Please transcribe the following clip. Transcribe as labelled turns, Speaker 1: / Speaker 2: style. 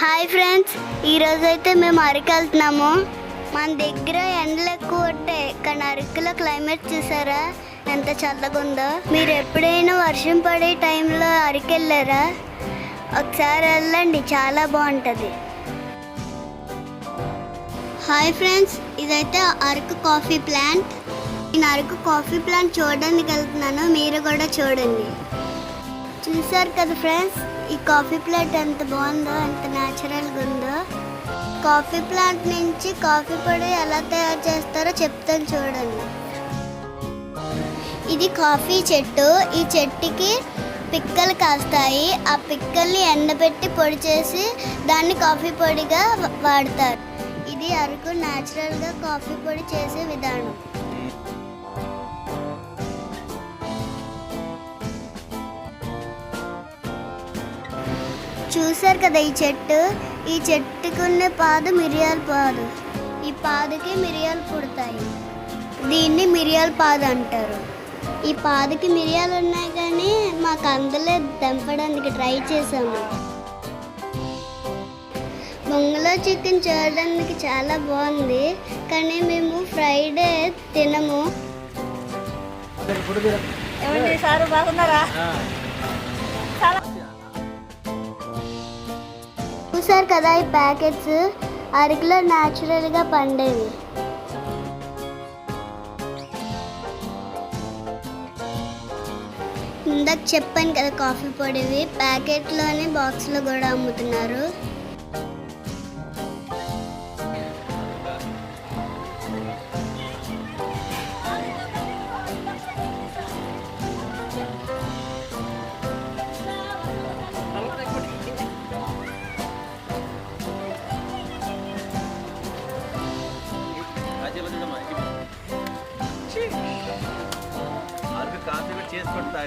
Speaker 1: Hi friends ఈరోజైతే అయితే మేము అరకు వెళ్తున్నాము మన దగ్గర ఎండలు ఎక్కువ ఉంటాయి కానీ అరకులో క్లైమేట్ చూసారా? ఎంత చల్లగా ఉందో. మీరు ఎప్పుడైనా వర్షం పడే టైంలో అరకు వెళ్ళారా ఒకసారి వెళ్ళండి చాలా బాగుంటుంది. హాయ్ ఫ్రెండ్స్ ఇదైతే అరకు కాఫీ ప్లాంట్. నేను అరకు కాఫీ ప్లాంట్ చూడడానికి వెళ్తున్నాను మీరు కూడా చూడండి. చూసారు కదా ఫ్రెండ్స్ ఈ కాఫీ ప్లాంట్ ఎంత బాగుందో ఎంత న్యాచురల్గా ఉందో. కాఫీ ప్లాంట్ నుంచి కాఫీ పొడి ఎలా తయారు చేస్తారో చెప్తాను చూడండి. ఇది కాఫీ చెట్టు. ఈ చెట్టుకి పిక్కలు కాస్తాయి. ఆ పిక్కల్ని ఎండబెట్టి పొడి చేసి దాన్ని కాఫీ పొడిగా వాడతారు. ఇది అరకు న్యాచురల్గా కాఫీ పొడి చేసే విధానం. చూశారు కదా ఈ చెట్టు? ఈ చెట్టుకున్న పాదు మిరియాల పాదు. ఈ పాదుకి మిరియాలు పుడతాయి. దీన్ని మిరియాల పాదు అంటారు. ఈ పాదుకి మిరియాలు ఉన్నాయి కానీ మాకు అందులో దంపడానికి ట్రై చేసాము బొంగలో చికెన్ చూడడానికి చాలా బాగుంది. కానీ మేము ఫ్రైడే తినము.
Speaker 2: ఏమండి సారు బాగున్నారా?
Speaker 1: కదా ఈ ప్యాకెట్స్? అరకులో న్యాచురల్గా పండేవి. ఇందాక చెప్పాను కదా కాఫీ పొడివి. ప్యాకెట్లోనే బాక్స్లో కూడా అమ్ముతున్నారు.
Speaker 3: అరకు కాఫీ కూడా చేసి పెడతా